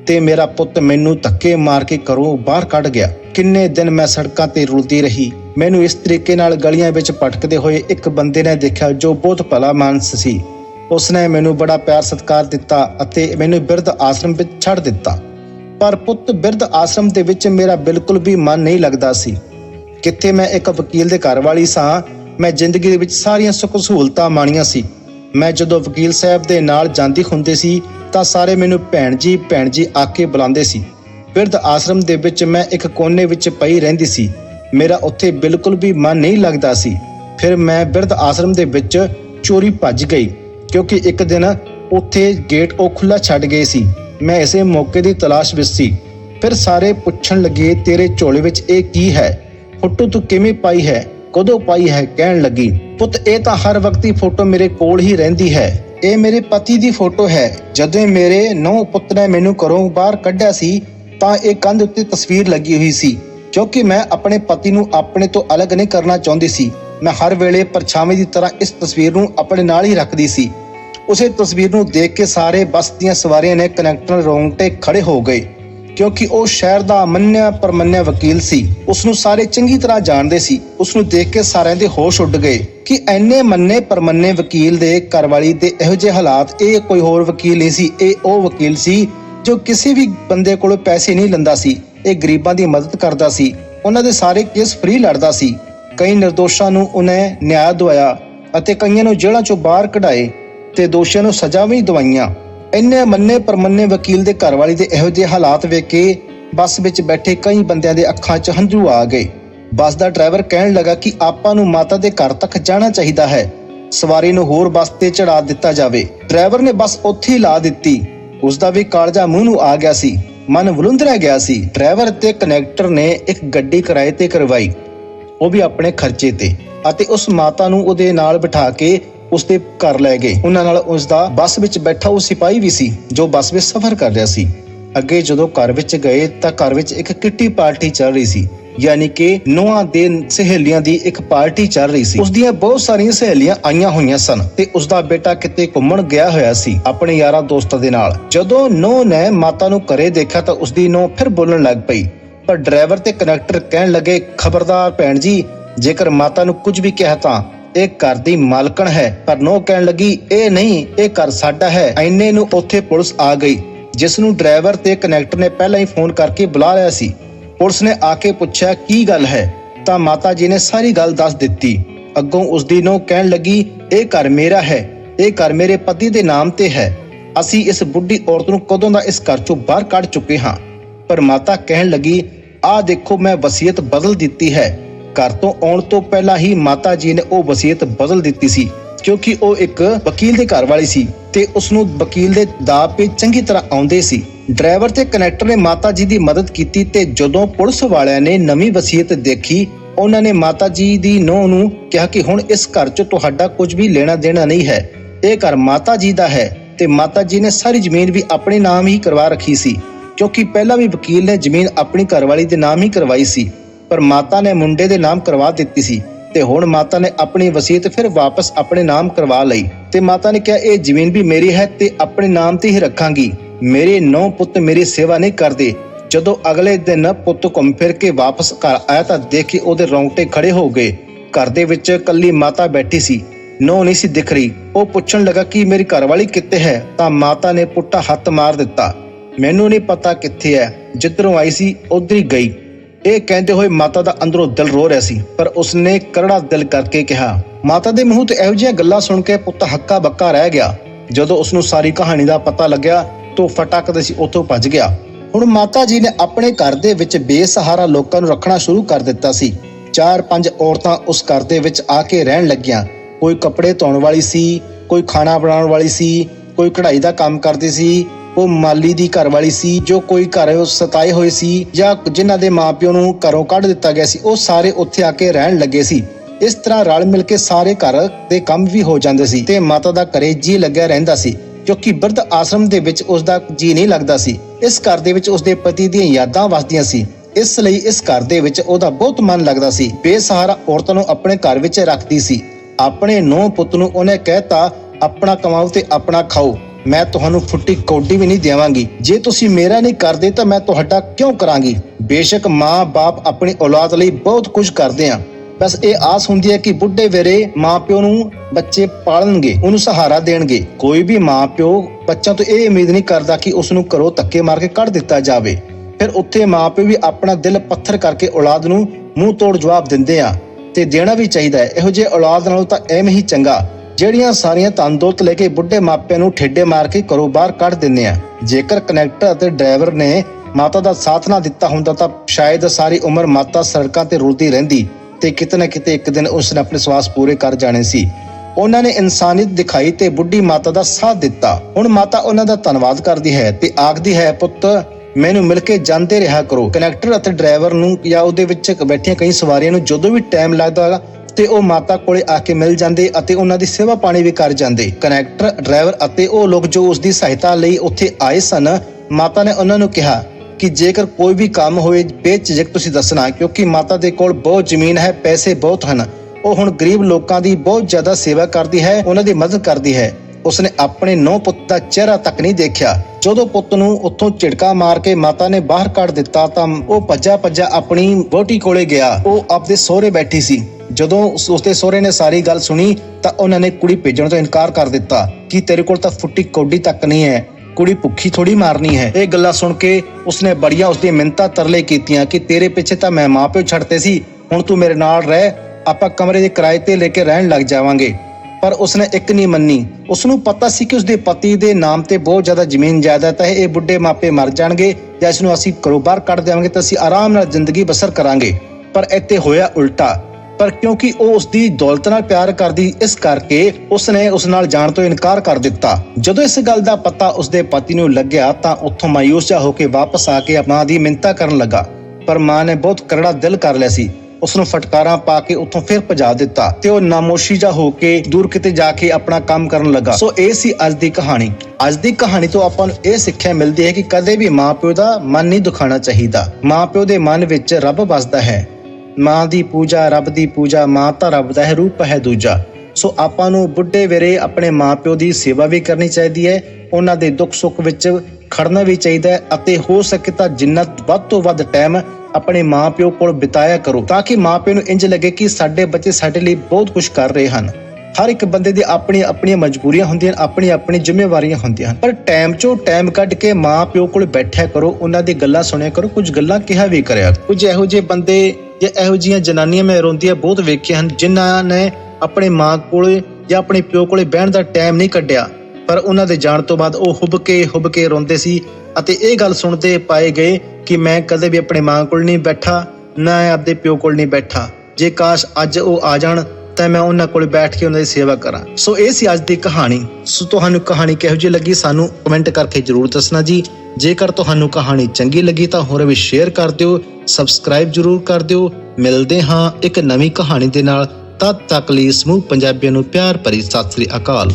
ਤੇ ਮੇਰਾ ਪੁੱਤ ਮੈਨੂੰ ਧੱਕੇ ਮਾਰ ਕੇ ਘਰੋਂ ਬਾਹਰ ਕੱਢ ਗਿਆ। ਕਿੰਨੇ ਦਿਨ ਮੈਂ ਸੜਕਾਂ ਤੇ ਰੁਲਦੀ ਰਹੀ, ਮੈਨੂੰ ਇਸ ਤਰੀਕੇ ਨਾਲ ਗਲੀਆਂ ਵਿੱਚ ਭਟਕਦੇ ਹੋਏ ਇੱਕ ਬੰਦੇ ਨੇ ਦੇਖਿਆ ਜੋ ਬਹੁਤ ਭਲਾ ਮਾਨਸ ਸੀ। ਉਸਨੇ ਮੈਨੂੰ ਬੜਾ ਪਿਆਰ ਸਤਿਕਾਰ ਦਿੱਤਾ ਅਤੇ ਮੈਨੂੰ ਬਿਰਧ ਆਸ਼ਰਮ ਵਿੱਚ ਛੱਡ ਦਿੱਤਾ। ਪਰ ਪੁੱਤ ਬਿਰਧ ਆਸ਼ਰਮ ਦੇ ਵਿੱਚ ਮੇਰਾ ਬਿਲਕੁਲ ਵੀ ਮਨ ਨਹੀਂ ਲੱਗਦਾ ਸੀ। ਕਿੱਥੇ ਮੈਂ ਇੱਕ ਵਕੀਲ ਦੇ ਘਰ ਵਾਲੀ ਸਾਂ, ਮੈਂ ਜ਼ਿੰਦਗੀ ਦੇ ਵਿੱਚ ਸਾਰੀਆਂ ਸੁੱਖ ਸਹੂਲਤਾਂ ਮਾਣੀਆਂ ਸੀ। ਮੈਂ ਜਦੋਂ ਵਕੀਲ ਸਾਹਿਬ ਦੇ ਨਾਲ ਜਾਂਦੀ ਹੁੰਦੀ ਸੀ, ਤਾਂ ਸਾਰੇ ਮੈਨੂੰ ਭੈਣ ਜੀ ਭੈਣ ਜੀ ਆਕੇ ਬੁਲਾਉਂਦੇ ਸੀ। ਬਿਰਧ ਆਸ਼ਰਮ ਦੇ ਵਿੱਚ ਮੈਂ ਇੱਕ ਕੋਨੇ ਵਿੱਚ ਪਈ ਰਹਿੰਦੀ ਸੀ। ਮੇਰਾ ਉੱਥੇ ਬਿਲਕੁਲ ਵੀ ਮਨ ਨਹੀਂ ਲੱਗਦਾ ਸੀ। ਫਿਰ ਮੈਂ ਬਿਰਧ ਆਸ਼ਰਮ ਦੇ ਵਿੱਚ ਚੋਰੀ ਭੱਜ ਗਈ, ਕਿਉਂਕਿ ਇੱਕ ਦਿਨ ਉੱਥੇ ਗੇਟ ਉਹ ਖੁੱਲਾ ਛੱਡ ਗਏ ਸੀ। ਮੈਂ ਇਸੇ ਮੌਕੇ ਦੀ ਤਲਾਸ਼ ਵਿੱਚ ਸੀ। ਫਿਰ ਸਾਰੇ ਪੁੱਛਣ ਲੱਗੇ, ਤੇਰੇ ਝੋਲੇ ਵਿੱਚ ਇਹ ਕੀ ਹੈ? ਫੋਟੋ ਤੂੰ ਕਿਵੇਂ ਪਾਈ ਹੈ? ਕਦੋਂ ਪਾਈ ਹੈ? ਕਹਿਣ ਲੱਗੀ। ਪੁੱਤ, ਇਹ ਤਾਂ ਹਰ ਵਕਤ ਹੀ ਫੋਟੋ ਮੇਰੇ ਕੋਲ ਹੀ ਰਹਿੰਦੀ ਹੈ। ਇਹ ਮੇਰੇ ਪਤੀ ਦੀ ਫੋਟੋ ਹੈ। ਜਦੋਂ ਮੇਰੇ ਨੌ ਪੁੱਤ ਨੇ ਮੈਨੂੰ ਘਰੋਂ ਬਾਹਰ ਕੱਢਿਆ ਸੀ, ਤਾਂ ਇਹ ਕੰਧ ਉੱਤੇ ਤਸਵੀਰ ਲੱਗੀ ਹੋਈ ਸੀ ਕਿਉਂਕਿ ਮੈਂ ਆਪਣੇ ਪਤੀ ਨੂੰ ਆਪਣੇ ਤੋਂ ਅਲੱਗ ਨਹੀਂ ਕਰਨਾ ਚਾਹੁੰਦੀ ਸੀ। ਮੈਂ ਹਰ ਵੇਲੇ ਪਰਛਾਵੇਂ ਦੀ ਤਰ੍ਹਾਂ ਇਸ ਤਸਵੀਰ ਨੂੰ ਆਪਣੇ ਨਾਲ ਹੀ ਰੱਖਦੀ ਸੀ। ਉਸੇ ਤਸਵੀਰ ਨੂੰ ਦੇਖ ਕੇ ਸਾਰੇ ਬੱਸ ਦੀਆਂ ਸਵਾਰੀਆਂ ਨੇ ਕਨੈਕਟਰ ਰੋਂਗਟੇ ਖੜੇ ਹੋ ਗਏ, ਕਿਉਂਕਿ ਉਹ ਸ਼ਹਿਰ ਦਾ ਮੰਨਿਆ ਪਰਮੰਨਿਆ ਵਕੀਲ ਸੀ। ਉਸ ਨੂੰ ਸਾਰੇ ਚੰਗੀ ਤਰ੍ਹਾਂ ਜਾਣਦੇ ਸੀ। ਉਸ ਨੂੰ ਦੇਖ ਕੇ ਸਾਰਿਆਂ ਦੇ ਹੋਸ਼ ਉੱਡ ਗਏ ਕਿ ਐਨੇ ਮੰਨੇ ਪਰਮੰਨੇ ਵਕੀਲ ਦੇ ਘਰਵਾਲੀ ਦੇ ਇਹੋ ਜਿਹੇ ਹਾਲਾਤ, ਇਹ ਕੋਈ ਹੋਰ ਵਕੀਲ ਨਹੀਂ ਸੀ, ਇਹ ਉਹ ਵਕੀਲ ਸੀ ਜੋ ਕਿਸੇ ਵੀ ਬੰਦੇ ਕੋਲੋਂ ਪੈਸੇ ਨਹੀਂ ਲੈਂਦਾ ਸੀ। ਇਹ ਗਰੀਬਾਂ ਦੀ ਮਦਦ ਕਰਦਾ ਸੀ। ਉਹਨਾਂ ਦੇ ਸਾਰੇ ਕੇਸ ਫ੍ਰੀ ਲੜਦਾ ਸੀ। ਕਈ ਨਿਰਦੋਸ਼ਾਂ ਨੂੰ ਉਹਨੇ ਨਿਆਂ ਦਵਾਇਆ ਅਤੇ ਕਈਆਂ ਨੂੰ ਜੇਲ੍ਹਾਂ ਚੋਂ ਬਾਹਰ ਕਢਾਏ। ਤੇ ਦੋਸ਼ੀਆਂ ਨੂੰ ਸਜ਼ਾ ਵੀ ਦਵਾਈਆਂ। ਇੰਨੇ ਮੰਨੇ ਪਰਮੰਨੇ ਵਕੀਲ ਦੇ ਘਰਵਾਲੀ ਦੇ ਇਹੋ ਜਿਹੇ ਹਾਲਾਤ ਵੇਖ ਕੇ ਬੱਸ ਵਿੱਚ ਬੈਠੇ ਕਈ ਬੰਦਿਆਂ ਦੇ ਅੱਖਾਂ 'ਚ ਹੰਝੂ ਆ ਗਏ। ਬੱਸ ਦਾ ਡਰਾਈਵਰ ਕਹਿਣ ਲੱਗਾ ਕਿ ਆਪਾਂ ਨੂੰ ਮਾਤਾ ਦੇ ਘਰ ਤੱਕ ਜਾਣਾ ਚਾਹੀਦਾ ਹੈ। ਸਵਾਰੀ ਨੂੰ ਹੋਰ ਬੱਸ ਤੇ ਚੜਾ ਦਿੱਤਾ ਜਾਵੇ। ਡਰਾਈਵਰ ਨੇ ਬੱਸ ਉੱਥੇ ਹੀ ਲਾ ਦਿੱਤੀ। ਉਸ ਦਾ ਵੀ ਕਾਲਜਾ ਮੂੰਹ ਨੂੰ ਆ ਗਿਆ ਸੀ। ਮਨ ਵਲੁੰਦਰਿਆ ਗਿਆ ਸੀ। ਡਰਾਈਵਰ ਤੇ ਕਨੈਕਟਰ ਨੇ ਇੱਕ ਗੱਡੀ ਕਿਰਾਏ ਤੇ ਕਰਵਾਈ। ਉਹ ਵੀ ਆਪਣੇ ਖਰਚੇ ਤੇ ਅਤੇ ਉਸ ਮਾਤਾ ਨੂੰ ਉਹਦੇ ਨਾਲ ਬਿਠਾ ਕੇ ਉਸ ਦੇ ਘਰ ਲੈ ਗਏ। ਉਹਨਾਂ ਨਾਲ ਉਸ ਦਾ ਬੱਸ ਵਿੱਚ ਬੈਠਾ ਉਹ ਸਿਪਾਹੀ ਵੀ ਸੀ, ਜੋ ਬੱਸ ਵਿੱਚ ਸਫ਼ਰ ਕਰ ਰਿਹਾ ਸੀ। ਅੱਗੇ ਜਦੋਂ ਘਰ ਵਿੱਚ ਗਏ ਤਾਂ ਘਰ ਵਿੱਚ ਇੱਕ ਕਿੱਟੀ ਪਾਰਟੀ ਚੱਲ ਰਹੀ ਸੀ, ਯਾਨੀ ਕਿ ਨੋਆਂ ਦੇ ਸਹੇਲੀਆਂ ਦੀ ਇੱਕ ਪਾਰਟੀ ਚੱਲ ਰਹੀ ਸੀ। ਉਸ ਦੀਆਂ ਬਹੁਤ ਸਾਰੀਆਂ ਸਹੇਲੀਆਂ ਆਈਆਂ ਹੋਈਆਂ ਸਨ ਤੇ ਉਸ ਦਾ ਬੇਟਾ ਕਿਤੇ ਘੁੰਮਣ ਗਿਆ ਹੋਇਆ ਸੀ, ਆਪਣੇ ਯਾਰਾਂ ਦੋਸਤਾਂ ਦੇ ਨਾਲ। ਜਦੋਂ ਨੋ ਨੇ ਮਾਤਾ ਨੂੰ ਘਰੇ ਦੇਖਿਆ ਤਾਂ ਉਸ ਦੀ ਨੋ ਫਿਰ ਬੋਲਣ ਲੱਗ ਪਈ, ਪਰ ਡਰਾਈਵਰ ਤੇ ਕੰਡਕਟਰ ਕਹਿਣ ਲੱਗੇ, ਖਬਰਦਾਰ ਭੈਣ ਜੀ, ਜੇਕਰ ਮਾਤਾ ਨੂੰ ਕੁਝ ਵੀ ਕਿਹਾ ਤਾਂ ਇਹ ਘਰ ਦੀ ਮਾਲਕਣ ਹੈ, ਪਰ ਨੋ ਕਹਿਣ ਲੱਗੀ, ਇਹ ਨਹੀਂ, ਇਹ ਘਰ ਸਾਡਾ ਹੈ। ਐਨੇ ਨੂੰ ਉੱਥੇ ਪੁਲਿਸ ਆ ਗਈ ਜਿਸ ਨੂੰ ਡਰਾਈਵਰ ਤੇ ਕਨੈਕਟਰ ਨੇ ਪਹਿਲਾਂ ਹੀ ਫੋਨ ਕਰਕੇ ਬੁਲਾ ਲਿਆ ਸੀ। ਪੁਲਿਸ ਨੇ ਆ ਕੇ ਪੁੱਛਿਆ, ਕੀ ਗੱਲ ਹੈ? ਤਾਂ ਮਾਤਾ ਜੀ ਨੇ ਸਾਰੀ ਗੱਲ ਦੱਸ ਦਿੱਤੀ। ਅੱਗੋਂ ਉਸ ਦੀ ਨੋ ਕਹਿਣ ਲੱਗੀ, ਇਹ ਘਰ ਮੇਰਾ ਹੈ, ਇਹ ਘਰ ਮੇਰੇ ਪਤੀ ਦੇ ਨਾਮ ਤੇ ਹੈ। ਅਸੀਂ ਇਸ ਬੁੱਢੀ ਔਰਤ ਨੂੰ ਕਦੋਂ ਦਾ ਇਸ ਘਰ ਚੋਂ ਬਾਹਰ ਕੱਢ ਚੁੱਕੇ ਹਾਂ? ਪਰ ਮਾਤਾ ਕਹਿਣ ਲੱਗੀ, ਆਹ ਦੇਖੋ, ਮੈਂ ਵਸੀਅਤ ਬਦਲ ਦਿੱਤੀ ਹੈ। ਘਰ ਤੋਂ ਆਉਣ ਤੋਂ ਪਹਿਲਾਂ ਹੀ ਮਾਤਾ ਜੀ ਨੇ ਉਹ ਵਸੀਅਤ ਬਦਲ ਦਿੱਤੀ ਸੀ, ਕਿਉਂਕਿ ਉਹ ਇੱਕ ਵਕੀਲ ਦੇ ਘਰ ਵਾਲੀ ਸੀ ਤੇ ਉਸ ਨੂੰ ਵਕੀਲ ਦੇ ਦਾਅ ਚੰਗੀ ਤਰ੍ਹਾਂ ਆਉਂਦੇ ਸੀ। ਡਰਾਈਵਰ ਤੇ ਕਨੈਕਟਰ ਨੇ ਮਾਤਾ ਜੀ ਦੀ ਮਦਦ ਕੀਤੀ ਤੇ ਜਦੋਂ ਪੁਲਿਸ ਵਾਲਿਆਂ ਨੇ ਨਵੀਂ ਵਸੀਅਤ ਦੇਖੀ, ਉਹਨਾਂ ਨੇ ਮਾਤਾ ਜੀ ਦੀ ਨੂੰਹ ਨੂੰ ਕਿਹਾ ਕਿ ਹੁਣ ਇਸ ਘਰ 'ਚ ਤੁਹਾਡਾ ਕੁਝ ਵੀ ਲੈਣਾ ਦੇਣਾ ਨਹੀਂ ਹੈ। ਇਹ ਘਰ ਮਾਤਾ ਜੀ ਦਾ ਹੈ ਤੇ ਮਾਤਾ ਜੀ ਨੇ ਸਾਰੀ ਜ਼ਮੀਨ ਵੀ ਆਪਣੇ ਨਾਮ ਹੀ ਕਰਵਾ ਰੱਖੀ ਸੀ, ਕਿਉਂਕਿ ਪਹਿਲਾਂ ਵੀ ਵਕੀਲ ਨੇ ਜ਼ਮੀਨ ਆਪਣੀ ਘਰਵਾਲੀ ਦੇ ਨਾਮ ਹੀ ਕਰਵਾਈ ਸੀ। ਪਰ ਮਾਤਾ ਨੇ ਮੁੰਡੇ ਦੇ ਨਾਮ ਕਰਵਾ ਦਿੱਤੀ ਸੀ ਤੇ ਹੁਣ ਮਾਤਾ ਨੇ ਆਪਣੀ ਵਸੀਅਤ ਫਿਰ ਵਾਪਸ ਆਪਣੇ ਨਾਮ ਕਰਵਾ ਲਈ ਤੇ ਮਾਤਾ ਨੇ ਕਿਹਾ, ਇਹ ਜ਼ਮੀਨ ਵੀ ਮੇਰੀ ਹੈ ਤੇ ਆਪਣੇ ਨਾਮ ਤੇ ਹੀ ਰੱਖਾਂਗੀ। ਮੇਰੇ ਨੌ ਪੁੱਤ ਮੇਰੀ ਸੇਵਾ ਨਹੀਂ ਕਰਦੇ। ਜਦੋਂ ਅਗਲੇ ਦਿਨ ਪੁੱਤ ਘੁੰਮ ਫਿਰ ਕੇ ਵਾਪਸ ਘਰ ਆਇਆ ਤਾਂ ਦੇਖੀ ਉਹਦੇ ਰੌਂਗਟੇ ਖੜੇ ਹੋ ਗਏ। ਘਰ ਦੇ ਵਿੱਚ ਕੱਲੀ ਮਾਤਾ ਬੈਠੀ ਸੀ। ਨੋ ਨਹੀਂ ਸੀ ਦਿਖ ਰਹੀ। ਉਹ ਪੁੱਛਣ ਲੱਗਾ, ਕਿ ਮੇਰੀ ਘਰਵਾਲੀ ਕਿੱਥੇ ਹੈ? ਤਾਂ ਮਾਤਾ ਨੇ ਪੁੱਟਾ ਹੱਥ ਮਾਰ ਦਿੱਤਾ। ਮੈਨੂੰ ਨਹੀਂ ਪਤਾ ਕਿੱਥੇ ਹੈ। ਜਿੱਧਰੋਂ ਆਈ ਸੀ, ਉਧਰ ਹੀ ਗਈ। ਇਹ ਕਹਿੰਦੇ ਹੋਏ ਮਾਤਾ ਦਾ ਅੰਦਰੋਂ ਦਿਲ ਰੋ ਰਿਹਾ ਸੀ, ਪਰ ਉਸਨੇ ਕਰੜਾ ਦਿਲ ਕਰਕੇ ਕਿਹਾ, ਮਾਤਾ ਦੇ ਮੂੰਹ ਤੋਂ ਇਹੋ ਜਿਹੀਆਂ ਗੱਲਾਂ ਸੁਣ ਕੇ ਪੁੱਤ ਹੱਕਾ ਬੱਕਾ ਰਹਿ ਗਿਆ। ਜਦੋਂ ਉਸ ਨੂੰ ਸਾਰੀ ਕਹਾਣੀ ਦਾ ਪਤਾ ਲੱਗਿਆ, ਤਾਂ ਫਟਕ ਦੇ ਸੀ ਉੱਥੋਂ ਭੱਜ ਗਿਆ। ਹੁਣ ਮਾਤਾ ਜੀ ਨੇ ਆਪਣੇ ਘਰ ਦੇ ਵਿੱਚ ਬੇਸਹਾਰਾ ਲੋਕਾਂ ਨੂੰ ਰੱਖਣਾ ਸ਼ੁਰੂ ਕਰ ਦਿੱਤਾ ਸੀ। ਚਾਰ ਪੰਜ ਔਰਤਾਂ ਉਸ ਘਰ ਦੇ ਵਿੱਚ ਆ ਕੇ ਰਹਿਣ ਲੱਗੀਆਂ। ਕੋਈ ਕੱਪੜੇ ਧੋਣ ਵਾਲੀ ਸੀ, ਕੋਈ ਖਾਣਾ ਬਣਾਉਣ ਵਾਲੀ ਸੀ, ਕੋਈ ਕਢਾਈ ਦਾ ਕੰਮ ਕਰਦੀ ਸੀ ਉਹ ਮਾਲੀ ਦੀ ਘਰ ਵਾਲੀ ਸੀ, ਜੋ ਕੋਈ ਘਰ ਸਤਾਏ ਹੋਏ ਸੀ ਜਾਂ ਜਿਨ੍ਹਾਂ ਦੇ ਮਾਪਿਓ ਨੂੰ ਘਰੋਂ ਕੱਢ ਦਿੱਤਾ ਗਿਆ ਸੀ, ਉਹ ਸਾਰੇ ਉੱਥੇ ਆ ਕੇ ਰਹਿਣ ਲੱਗੇ ਸੀ। ਇਸ ਤਰ੍ਹਾਂ ਰਲ ਮਿਲ ਕੇ ਸਾਰੇ ਘਰ ਦੇ ਕੰਮ ਵੀ ਹੋ ਜਾਂਦੇ ਸੀ ਤੇ ਮਾਤਾ ਦਾ ਘਰੇ ਜੀ ਲੱਗਿਆ ਰਹਿੰਦਾ ਸੀ ਕਿਉਂਕਿ ਬਿਰਧ ਆਸ਼ਰਮ ਦੇ ਵਿੱਚ ਉਸ ਦਾ ਜੀ ਨਹੀਂ ਲੱਗਦਾ ਸੀ। ਇਸ ਘਰ ਦੇ ਵਿੱਚ ਉਸ ਦੇ ਪਤੀ ਦੀਆਂ ਯਾਦਾਂ ਵਸਦੀਆਂ ਸੀ। ਇਸ ਲਈ ਇਸ ਘਰ ਦੇ ਵਿੱਚ ਉਹਦਾ ਬਹੁਤ ਮਨ ਲੱਗਦਾ ਸੀ। ਬੇਸਹਾਰਾ ਔਰਤ ਨੂੰ ਆਪਣੇ ਘਰ ਵਿੱਚ ਰੱਖਦੀ ਸੀ। ਆਪਣੇ ਨੌ ਪੁੱਤ ਨੂੰ ਉਹਨੇ ਕਹਿਤਾ, ਆਪਣਾ ਕਮਾਓ ਤੇ ਆਪਣਾ ਖਾਓ। ਮੈਂ ਤੁਹਾਨੂੰ ਫੁੱਟੀ ਕੌਡੀ ਵੀ ਨਹੀਂ ਦੇਵਾਂਗੀ। ਜੇ ਤੁਸੀਂ ਮੇਰਾ ਨਹੀਂ ਕਰਦੇ ਤਾਂ ਮੈਂ ਤੁਹਾਡਾ ਕਿਉਂ ਕਰਾਂਗੀ? ਬੇਸ਼ੱਕ ਮਾਂ-ਬਾਪ ਆਪਣੀ ਔਲਾਦ ਲਈ ਬਹੁਤ ਕੁਝ ਕਰਦੇ ਆ। ਬਸ ਇਹ ਆਸ ਹੁੰਦੀ ਹੈ ਕਿ ਬੁੱਢੇ ਵੇਰੇ ਮਾਪਿਓ ਨੂੰ ਬੱਚੇ ਪਾਲਣਗੇ, ਉਹਨੂੰ ਸਹਾਰਾ ਦੇਣਗੇ। ਕੋਈ ਵੀ ਮਾਪਿਓ ਬੱਚਾ ਤੋਂ ਇਹ ਉਮੀਦ ਨਹੀਂ ਕਰਦਾ ਕਿ ਉਸ ਨੂੰ ਘਰੋਂ ਧੱਕੇ ਮਾਰ ਕੇ ਕੱਢ ਦਿੱਤਾ ਜਾਵੇ। ਫਿਰ ਉੱਥੇ ਮਾਪਿਓ ਵੀ ਆਪਣਾ ਦਿਲ ਪੱਥਰ ਕਰਕੇ ਔਲਾਦ ਨੂੰ ਮੂੰਹ ਤੋੜ ਜਵਾਬ ਦਿੰਦੇ ਆ। ਤੇ ਦੇਣਾ ਵੀ ਚਾਹੀਦਾ ਹੈ। ਇਹੋ ਜਿਹੇ ਔਲਾਦ ਨਾਲੋਂ ਤਾਂ ਐਵੇਂ ਹੀ ਚੰਗਾ। ਜਿਹੜੀਆਂ ਸਾਰੀਆਂ ਧਨ ਲੈ ਕੇ ਬੁੱਢੇ ਮਾਪਿਆਂ ਨੂੰ ਠੇਡੇ ਮਾਰ ਕੇ ਘਰੋਂ ਬਾਹਰ ਕੱਢ ਦਿੰਦੇ ਆ। ਜੇਕਰ ਕਨੈਕਟਰ ਅਤੇ ਡਰਾਈਵਰ ਨੇ ਮਾਤਾ ਦਾ ਸਾਥ ਨਾ ਦਿੱਤਾ ਹੁੰਦਾ ਤਾਂ ਸ਼ਾਇਦ ਸਾਰੀ ਉਮਰ ਮਾਤਾ ਸੜਕਾਂ ਤੇ ਰੁਲਦੀ ਰਹਿੰਦੀ ਤੇ ਕਿਤੇ ਨਾ ਕਿਤੇ ਇੱਕ ਦਿਨ ਉਸ ਨੇ ਆਪਣੇ ਸਵਾਸ ਪੂਰੇ ਕਰ ਜਾਣੇ ਸੀ। ਉਹਨਾਂ ਨੇ ਇਨਸਾਨੀਅਤ ਦਿਖਾਈ ਤੇ ਬੁੱਢੀ ਮਾਤਾ ਦਾ ਸਾਥ ਦਿੱਤਾ। ਹੁਣ ਮਾਤਾ ਉਹਨਾਂ ਦਾ ਧੰਨਵਾਦ ਕਰਦੀ ਹੈ ਤੇ ਆਖਦੀ ਹੈ, ਪੁੱਤ, ਮੈਨੂੰ ਮਿਲ ਕੇ ਜਾਂਦੇ ਰਿਹਾ ਕਰੋ। ਕਨੈਕਟਰ ਅਤੇ ਡਰਾਈਵਰ ਨੂੰ ਜਾਂ ਉਹਦੇ ਵਿੱਚ ਬੈਠੀਆਂ ਕਈ ਸਵਾਰੀਆਂ ਨੂੰ ਜਦੋਂ ਵੀ ਟਾਈਮ ਲੱਗਦਾ ਤੇ ਉਹ ਮਾਤਾ ਕੋਲੇ ਆ ਕੇ ਮਿਲ ਜਾਂਦੇ ਅਤੇ ਉਹਨਾਂ ਦੀ ਸੇਵਾ ਪਾਣੀ ਵੀ ਕਰ ਜਾਂਦੇ। ਕਨੈਕਟਰ, ਡਰਾਈਵਰ ਅਤੇ ਉਹ ਲੋਕ ਜੋ ਉਸ ਦੀ ਸਹਾਇਤਾ ਲਈ ਉੱਥੇ ਆਏ ਸਨ, ਮਾਤਾ ਨੇ ਉਹਨਾਂ ਨੂੰ ਕਿਹਾ ਕਿ ਜੇਕਰ ਕੋਈ ਵੀ ਕੰਮ ਹੋਵੇ, ਬੇਝਿਜਕ ਤੁਸੀਂ ਦੱਸਣਾ, ਕਿਉਂਕਿ ਮਾਤਾ ਦੇ ਕੋਲ ਬਹੁਤ ਜ਼ਮੀਨ ਹੈ, ਪੈਸੇ ਬਹੁਤ ਹਨ। ਉਹ ਹੁਣ ਗਰੀਬ ਲੋਕਾਂ ਦੀ ਬਹੁਤ ਜ਼ਿਆਦਾ ਸੇਵਾ ਕਰਦੀ ਹੈ, ਉਹਨਾਂ ਦੀ ਮਦਦ ਕਰਦੀ ਹੈ। ਉਸਨੇ ਆਪਣੇ ਨੌ ਪੁੱਤ ਦਾ ਚਿਹਰਾ ਤੱਕ ਨਹੀਂ ਦੇਖਿਆ। ਜਦੋਂ ਪੁੱਤ ਨੂੰ ਉੱਥੋਂ ਝਿੜਕਾ ਮਾਰ ਕੇ ਮਾਤਾ ਨੇ ਬਾਹਰ ਕੱਢ ਦਿੱਤਾ ਤਾਂ ਉਹ ਭੱਜਾ ਭੱਜਾ ਆਪਣੀ ਵੋਟੀ ਕੋਲੇ ਗਿਆ। ਉਹ ਆਪਦੇ ਸਹੁਰੇ ਬੈਠੀ ਸੀ। ਜਦੋਂ ਉਸ- ਉਸਦੇ ਸਹੁਰੇ ਨੇ ਸਾਰੀ ਗੱਲ ਸੁਣੀ ਤਾਂ ਉਹਨਾਂ ਨੇ ਕੁੜੀ ਭੇਜਣ ਤੋਂ ਇਨਕਾਰ ਕਰ ਦਿੱਤਾ ਕਿ ਤੇਰੇ ਕੋਲ ਤਾਂ ਫੁੱਟੀ ਕੌਡੀ ਤੱਕ ਨਹੀਂ ਹੈ, ਕੁੜੀ ਭੁੱਖੀ ਥੋੜੀ ਮਾਰਨੀ ਹੈ। ਇਹ ਗੱਲਾਂ ਸੁਣ ਕੇ ਉਸਨੇ ਬੜੀਆਂ ਉਸਦੀ ਮਿੰਤਾ ਤਰਲੇ ਕੀਤੀਆਂ ਕਿ ਤੇਰੇ ਪਿੱਛੇ ਤਾਂ ਮੈਂ ਮਾਪਿਓ ਛੱਡਤੇ ਸੀ, ਹੁਣ ਤੂੰ ਮੇਰੇ ਨਾਲ ਰਹਿ, ਆਪਾਂ ਕਮਰੇ ਦੇ ਕਿਰਾਏ ਤੇ ਲੈ ਕੇ ਰਹਿਣ ਲੱਗ ਜਾਵਾਂਗੇ। ਪਰ ਉਸਨੇ ਇੱਕ ਨਹੀਂ ਮੰਨੀ। ਉਸ ਨੂੰ ਪਤਾ ਸੀ ਕਿ ਉਸਦੇ ਪਤੀ ਦੇ ਨਾਮ ਤੇ ਬਹੁਤ ਜ਼ਿਆਦਾ ਜ਼ਮੀਨ ਜਾਇਦਾਦ ਹੈ, ਇਹ ਬੁੱਢੇ ਮਾਪੇ ਮਰ ਜਾਣਗੇ ਜਾਂ ਇਸ ਨੂੰ ਅਸੀਂ ਕਾਰੋਬਾਰ ਕੱਢ ਦੇਵਾਂਗੇ ਤਾਂ ਅਸੀਂ ਆਰਾਮ ਨਾਲ ਜ਼ਿੰਦਗੀ ਬਸਰ ਕਰਾਂਗੇ। ਪਰ ਇੱਥੇ ਹੋਇਆ ਉਲਟਾ। ਪਰ ਕਿਉਂਕਿ ਉਹ ਉਸ ਦੀ ਦੌਲਤ ਨਾਲ ਪਿਆਰ ਕਰਦੀ, ਇਸ ਕਰਕੇ ਉਸ ਨੇ ਉਸ ਨਾਲ ਜਾਣ ਤੋਂ ਇਨਕਾਰ ਕਰ ਦਿੱਤਾ। ਜਦੋਂ ਇਸ ਗੱਲ ਦਾ ਪਤਾ ਉਸ ਦੇ ਪਤੀ ਨੂੰ ਲੱਗਿਆ ਤਾਂ ਉੱਥੋਂ ਮਾਯੂਸ ਜਿਹਾ ਹੋ ਕੇ ਵਾਪਸ ਆ ਕੇ ਮਾਂ ਦੀ ਮਿੰਤਾ ਕਰਨ ਲੱਗਾ। ਪਰ ਮਾਂ ਨੇ ਬਹੁਤ ਕਰੜਾ ਦਿਲ ਕਰ ਲਿਆ ਸੀ। ਉਸ ਨੂੰ ਫਟਕਾਰਾਂ ਪਾ ਕੇ ਉੱਥੋਂ ਫਿਰ ਭਜਾ ਦਿੱਤਾ ਤੇ ਉਹ ਨਾਮੋਸ਼ੀ ਜਾ ਹੋ ਕੇ ਦੂਰ ਕਿਤੇ ਜਾ ਕੇ ਆਪਣਾ ਕੰਮ ਕਰਨ ਲੱਗਾ। ਸੋ ਇਹ ਸੀ ਅੱਜ ਦੀ ਕਹਾਣੀ। ਅੱਜ ਦੀ ਕਹਾਣੀ ਤੋਂ ਆਪਾਂ ਨੂੰ ਇਹ ਸਿੱਖਿਆ ਮਿਲਦੀ ਹੈ ਕਿ ਕਦੇ ਵੀ ਮਾਪਿਓ ਦਾ ਮਨ ਨਹੀਂ ਦੁਖਾਣਾ ਚਾਹੀਦਾ। ਮਾਪਿਓ ਦੇ ਮਨ ਵਿੱਚ ਰੱਬ ਵਸਦਾ ਹੈ। ਮਾਂ ਦੀ ਪੂਜਾ, ਰੱਬ ਦੀ ਪੂਜਾ, ਮਾਂ ਤਾਂ ਰੱਬ ਦਾ ਹੈ ਰੂਪ ਹੈ ਦੂਜਾ। ਸੋ ਆਪਾਂ ਨੂੰ ਬੁੱਢੇ ਵੇਰੇ ਆਪਣੇ ਮਾਪਿਓ ਦੀ ਸੇਵਾ ਵੀ ਕਰਨੀ ਚਾਹੀਦੀ ਹੈ, ਉਹਨਾਂ ਦੇ ਦੁੱਖ ਸੁੱਖ ਵਿੱਚ ਖੜਨਾ ਵੀ ਚਾਹੀਦਾ ਹੈ ਅਤੇ ਹੋ ਸਕੇ ਤਾਂ ਜਿੰਨਾ ਵੱਧ ਤੋਂ ਵੱਧ ਟਾਈਮ ਆਪਣੇ ਮਾਪਿਓ ਕੋਲ ਬਿਤਾਇਆ ਕਰੋ, ਤਾਂ ਕਿ ਮਾਪਿਓ ਨੂੰ ਇੰਜ ਲੱਗੇ ਕਿ ਸਾਡੇ ਬੱਚੇ ਸਾਡੇ ਲਈ ਬਹੁਤ ਕੁਝ ਕਰ ਰਹੇ ਹਨ। ਹਰ ਇੱਕ ਬੰਦੇ ਦੀ ਆਪਣੀ ਆਪਣੀਆਂ ਮਜਬੂਰੀਆਂ ਹੁੰਦੀਆਂ ਹਨ ਆਪਣੀ ਆਪਣੀ ਜ਼ਿੰਮੇਵਾਰੀਆਂ ਹੁੰਦੀਆਂ ਹਨ। ਪਰ ਟਾਈਮ ਚੋਂ ਟਾਈਮ ਕੱਢ ਕੇ ਮਾਂ-ਪਿਓ ਕੋਲ ਬੈਠਿਆ ਕਰੋ, ਉਹਨਾਂ ਦੀ ਗੱਲਾਂ ਸੁਣਿਆ ਕਰੋ, ਕੁਝ ਗੱਲਾਂ ਕਿਹਾ ਵੀ ਕਰਿਆ ਕੁਝ ਇਹੋ ਜਿਹੇ ਬੰਦੇ ਜਾਂ ਇਹੋ ਜਿਹੀਆਂ ਜਨਾਨੀਆਂ ਮੈਂ ਰੋਂਦੀਆਂ ਬਹੁਤ ਵੇਖੀਆਂ ਹਨ, ਜਿਨ੍ਹਾਂ ਨੇ ਆਪਣੇ ਮਾਂ ਕੋਲੇ ਜਾਂ ਆਪਣੇ ਪਿਓ ਕੋਲੇ ਬਹਿਣ ਦਾ ਟਾਈਮ ਨਹੀਂ ਕੱਢਿਆ। ਪਰ ਉਹਨਾਂ ਦੇ ਜਾਣ ਤੋਂ ਬਾਅਦ ਉਹ ਹੁਬ ਕੇ ਹੁਬ ਕੇ ਰੋਂਦੇ ਸੀ ਅਤੇ ਇਹ ਗੱਲ ਸੁਣਦੇ ਪਾਏ ਗਏ ਕਿ ਮੈਂ ਕਦੇ ਵੀ ਆਪਣੇ ਮਾਂ ਕੋਲ ਨਹੀਂ ਬੈਠਾ, ਨਾ ਆਪਦੇ ਪਿਓ ਕੋਲ ਨਹੀਂ ਬੈਠਾ। ਜੇ ਕਾਸ਼ ਅੱਜ ਉਹ ਆ ਜਾਣ, ਤਾਂ ਮੈਂ ਉਹਨਾਂ ਕੋਲ ਬੈਠ ਕੇ ਉਹਨਾਂ ਦੀ ਸੇਵਾ ਕਰਾਂ। ਸੋ ਇਹ ਸੀ ਅੱਜ ਦੀ ਕਹਾਣੀ। ਸੋ ਤੁਹਾਨੂੰ ਕਹਾਣੀ ਕਿਹੋ ਜਿਹੀ ਲੱਗੀ ਸਾਨੂੰ ਕਮੈਂਟ ਕਰਕੇ ਜਰੂਰ ਦੱਸਣਾ ਜੀ। ਜੇਕਰ ਤੁਹਾਨੂੰ ਕਹਾਣੀ ਚੰਗੀ ਲੱਗੀ ਤਾਂ ਹੋਰ ਵੀ ਸ਼ੇਅਰ ਕਰ ਦਿਓ ਸਬਸਕ੍ਰਾਈਬ ਜਰੂਰ ਕਰ ਦਿਓ। ਮਿਲਦੇ ਹਾਂ ਇੱਕ ਨਵੀਂ ਕਹਾਣੀ ਦੇ ਨਾਲ। ਤਦ ਤੱਕ ਲਈ ਸਮੂਹ ਪੰਜਾਬੀਆਂ ਨੂੰ ਪਿਆਰ ਭਰੀ ਸਤਿ ਸ੍ਰੀ ਅਕਾਲ।